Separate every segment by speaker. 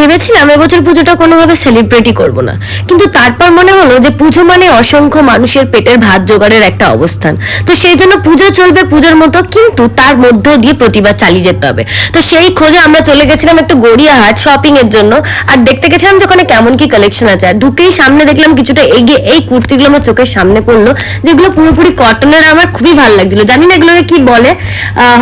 Speaker 1: ভেবেছিলাম এবছর পুজোটা কোনোভাবে সেলিব্রেটই করব না। কিন্তু তারপর মনে হলো যে পুজো মানে অসংখ্য মানুষের পেটের ভাত জোগাড়ের একটা অবস্থান। তো সেই জন্য পুজো চলবে পুজোর মতো, কিন্তু তার মধ্য দিয়ে প্রতিবাদ চালিয়ে যেতে হবে। তো সেই খোঁজে আমরা চলে গেছিলাম একটু গড়িয়াহাট শপিং এর জন্য, আর দেখতে গেছিলাম যে ওখানে কেমন কি কালেকশন আছে। আর ঢুকেই সামনে দেখলাম কিছুটা এগিয়ে, এই কুর্তিগুলো আমার চোখের সামনে পড়ল, যেগুলো পুরোপুরি কটনের আমার খুবই ভালো লাগছিল। জানি না এগুলোকে কি বলে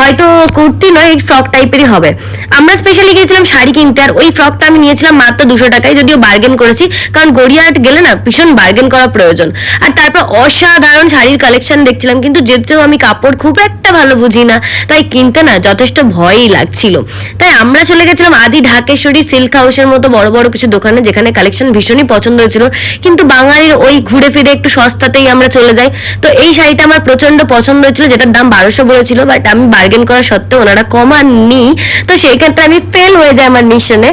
Speaker 1: হয়তো কুর্তি নয়, এই ফ্রক টাইপেরই হবে। আমরা স্পেশালি গিয়েছিলাম শাড়ি কিনতে, আর ওই ফ্রকটা আমি নিয়েছিলাম মাত্র দুশো টাকায়, যদিও বার্গেন করেছি, কারণ গড়িয়াহাট গেলে না ভীষণ বার্গেন করা প্রয়োজন। আর তারপর অসাধারণ শাড়ির কালেকশন দেখছিলাম, কিন্তু যেহেতু আমি কাপড় খুব একটা ভালো বুঝি না, তাই কিনতে না যথেষ্ট ভয়ই লাগছিল। তাই আমরা চলে গেছিলাম আদি ঢাকেশ্বরী সিল্ক হাউসের মতো বড় বড় কিছু দোকানে, যেখানে কালেকশন ভীষণই পছন্দ হয়েছিল। কিন্তু বাঙালির ওই ঘুরে ফিরে একটু সস্তাতেই আমরা চলে যাই। তো এই শাড়িটা আমার প্রচণ্ড পছন্দ হয়েছিল, যেটার দাম বারোশো বলেছিল বাট আমি বার্গেন করা সত্ত্বেও ওনারা কমাননি তো সেই ক্ষেত্রে আমি ফেল হয়ে যায় আমার মিশনে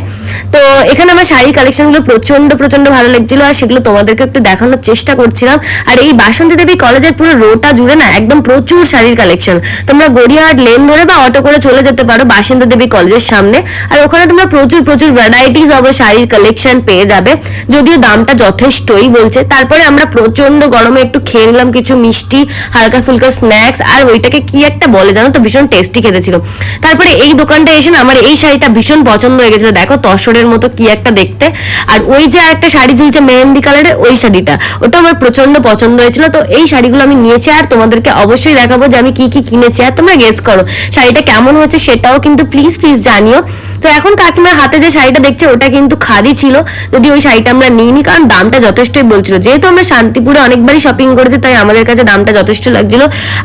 Speaker 1: তো এখানে আমার শাড়ির কালেকশনগুলো প্রচণ্ড প্রচণ্ড ভালো লাগছিল আর সেগুলো তোমাদেরকে একটু দেখানোর চেষ্টা করছিলাম। আর এই বাসন্তী দেবী কলেজের পুরো রোটা জুড়ে না একদম প্রচুর শাড়ির কালেকশন তোমরা গড়িয়াহাট লেন ধরে বা অটো করে চলে যেতে পারো বাসন্তী দেবী কলেজের সামনে। আর ওখানে তোমরা প্রচুর প্রচুর ভ্যারাইটিস অব শাড়ির কালেকশন পেয়ে যাবে। যদিও দামটা যথেষ্টই বলছে। তারপরে আমরা প্রচণ্ড গরমে একটু খেয়ে নিলাম কিছু মিষ্টি, হালকা ফুলকা স্ন্যাক্স আর ওইটাকে কি একটা বলে জানো তো? ভীষণ টেস্টি খেতেছিল। তারপরে এই দোকানটা এসে না আমার এই শাড়িটা ভীষণ পছন্দ হয়ে গেছিল। দেখো তসরের মতো কি একটা দেখতে। আর ওই যে একটা শাড়ি ঝুলছে মেহেন্দি কালারের ওই শাড়িটা। ওটা আমার প্রচণ্ড পছন্দ হয়েছিল। তো এই শাড়িগুলো আমি নিয়েছি আর তোমাদেরকে অবশ্যই দেখাবো যে আমি কি কি কিনেছি। আর তোমরা গেস করো, শাড়িটা কেমন হচ্ছে সেটাও কিন্তু প্লিজ প্লিজ জানিও। তো এখন কাকিমার হাতে যে শাড়িটা দেখছে, ওটা কিন্তু খাদি ছিল। যদি ওই শাড়িটা আমরা নিইনি, কারণ দামটা যথেষ্টই বলছিল। যেহেতু আমরা শান্তিপুরে অনেকবারই শপিং করেছি, তাই আমাদের কাছে দামটা যথেষ্ট লাগছিল।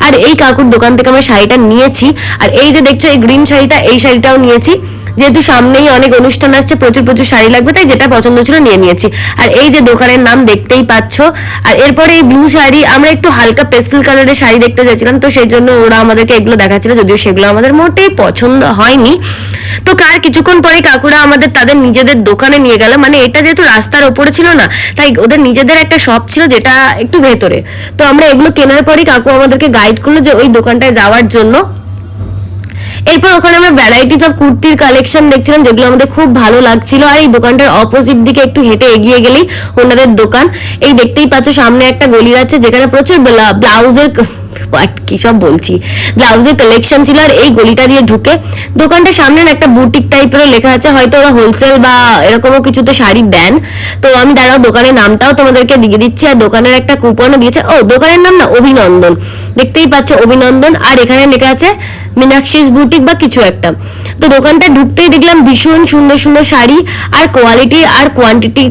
Speaker 1: আর এই কাকুর দোকান থেকে আমরা শাড়িটা নিয়েছি। আর এই যে দেখছ, এই গ্রিন শাড়িটা, এই শাড়িটাও নিয়েছি। যেহেতু সামনেই অনেক অনুষ্ঠান আসছে, প্রচুর প্রচুর শাড়ি লাগবে, তাই যেটা পছন্দ ছিল নিয়ে নিয়েছি। আর এই যে দোকানের নাম দেখতেই পাচ্ছ, আর এরপরে এই ব্লু শাড়ি, আমরা একটু হালকা পেস্টেল কালারের শাড়ি দেখতে চাইছিলাম, তো সেই জন্য ওরা আমাদেরকে এগুলো দেখাচ্ছিল, যদিও সেগুলো আমাদের মোটেই পছন্দ হয়নি। তো কার কিছুক্ষণ পরে কাকুরা আমাদের তাদের নিজেদের দোকানে নিয়ে গেল মানে এটা যেহেতু রাস্তার ওপরে ছিল না, তাই ওদের নিজেদের একটা শপ ছিল যেটা একটু ভেতরে। তো আমরা এগুলো কেনার পরেই কাকু আমাদেরকে গাইড করল যে ওই দোকানটায় যাওয়ার জন্য এরপর ওখানে আমরা ভ্যারাইটিস অফ কুর্তির কালেকশন দেখছিলাম, যেগুলো আমাদের খুব ভালো লাগছিল। আর এই দোকানটার অপোজিট দিকে একটু হেঁটে এগিয়ে গেলেই ওনাদের দোকান। এই দেখতেই পাচ্ছ, সামনে একটা গলি আছে, যেখানে প্রচুর ব্লাউজের কি সব বলছি? ব্লাউজের কালেকশন ছিল আর এই গলিটা দিয়ে ঢুকে দোকানটার সামনে একটা বুটিক টাইপেরও লেখা আছে, হয়তো ওরা হোলসেল বা এরকমও কিছুতে শাড়ি দেন। তো আমি দাঁড়াও, দোকানের নামটাও তোমাদেরকে দিয়ে দিচ্ছি। আর দোকানের একটা কুপনও দিয়েছে। ও, দোকানের নাম না, অভিনন্দন। দেখতেই পাচ্ছ অভিনন্দন। আর এখানে লেখা আছে, মিনাক্ষিস বুটিক বা কিছু একটা। তো দোকানটা ঢুকতেই দেখলাম ভীষণ সুন্দর সুন্দর শাড়ি। আর কোয়ালিটি আর কোয়ান্টিটি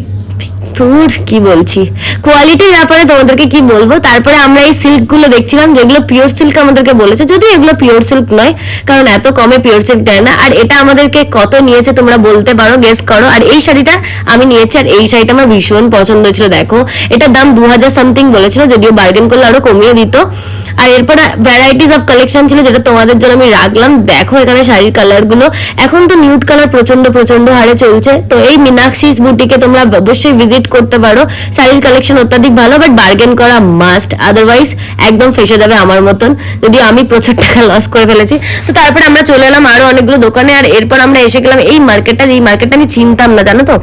Speaker 1: ধুর কি বলছি? কোয়ালিটির ব্যাপারে তোমাদেরকে কি বলব? তারপরে আমরা এই সিল্কগুলো দেখছিলাম, যেগুলো পিওর সিল্ক আমাদেরকে বলেছে। যদিও এগুলো পিওর সিল্ক নয়, কারণ এত কমে পিওর সিল্ক দেয় না। আর এটা আমাদেরকে কত নিয়েছে তোমরা বলতে পারো গেস করো। আর এই শাড়িটা আমি নিয়েছি, আর এই শাড়িটা আমার ভীষণ পছন্দ হয়েছিল দেখো। এটার দাম দু হাজার সামথিং বলেছিল, যদিও বার্গেন করলে আরও কমিয়ে দিত। আর এরপরে ভ্যারাইটিস অফ কালেকশন ছিল, যেটা তোমাদের জন্য আমি রাখলাম। দেখো এখানে শাড়ির কালারগুলো এখন তো নিউড কালার প্রচণ্ড প্রচণ্ড হারে চলছে। তো এই মিনাক্ষিস বুটিকে তোমরা অবশ্যই ভিজিট করতে পারো। শাড়ির কালেকশন অত্যাধিক ভালো বাট বার্গেন করা মাস্ট আদারওয়াইজ একদম ফেসে যাবে আমার মতন। যদি আমি প্রচুর টাকা লস করে ফেলেছি। তো তারপরে আমরা চলে এলাম আরও অনেকগুলো দোকানে, আর এরপর আমরা এসে গেলাম এই মার্কেটটা এই মার্কেটটা আমি চিনতাম না, জানো তো?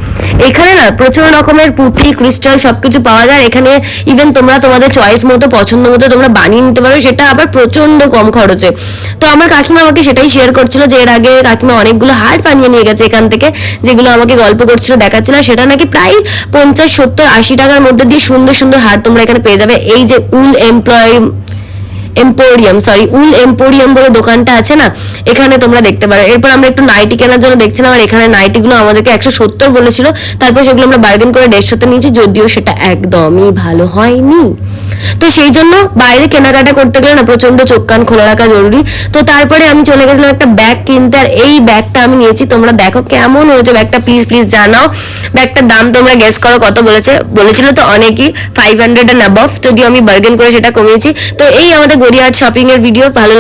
Speaker 1: এখানে না প্রচুর রকমের পুঁতি ক্রিস্টাল সবকিছু পাওয়া যায়। এখানে ইভেন তোমরা তোমাদের চয়েস মতো, পছন্দ মতো তোমরা বানিয়ে নিতে পারো, সেটা আবার প্রচণ্ড কম খরচে। তো আমার কাকিমা আমাকে সেটাই শেয়ার করছিল যে এর আগে কাকিমা অনেকগুলো হার বানিয়ে নিয়ে গেছে এখান থেকে, যেগুলো আমাকে গল্প করছিল, দেখাচ্ছিল সেটা নাকি প্রায় পঞ্চাশ, সত্তর, আশি টাকার মধ্যে দিয়ে সুন্দর সুন্দর হার তোমরা এখানে পেয়ে যাবে। এই যে wool employ emporium sorry wool emporium বলে দোকানটা আছে না? এখানে তোমরা দেখতে পারো। এরপর আমরা একটু নাইটি কেনার জন্য দেখছিলাম, আর এখানে নাইটিগুলো আমাদেরকে একশো সত্তর বলেছিল। তারপর সেগুলো আমরা বার্গেন করে দেড়শোতে নিয়েছি, যদিও সেটা একদমই ভালো হয়নি। তো সেই জন্য বাইরে কেনাকাটা করতে গেলে না প্রচণ্ড চোখ কান খোলা রাখা জরুরি। তো তারপরে আমি চলে গেছিলাম একটা ব্যাগ কিনতে, আর এই ব্যাগটা আমি নিয়েছি। তোমরা দেখো কেমন হয়েছে ব্যাগটা প্লিজ প্লিজ জানাও। ব্যাগটার দাম তোমরা গেস করো কত বলেছে। বলেছিল তো অনেকই ফাইভ হান্ড্রেড অ্যান্ড অ্যাবভ যদিও আমি বার্গেন করে সেটা কমিয়েছি। তো এই আমাদের গড়িয়াহাট শপিং এর ভিডিও ভালো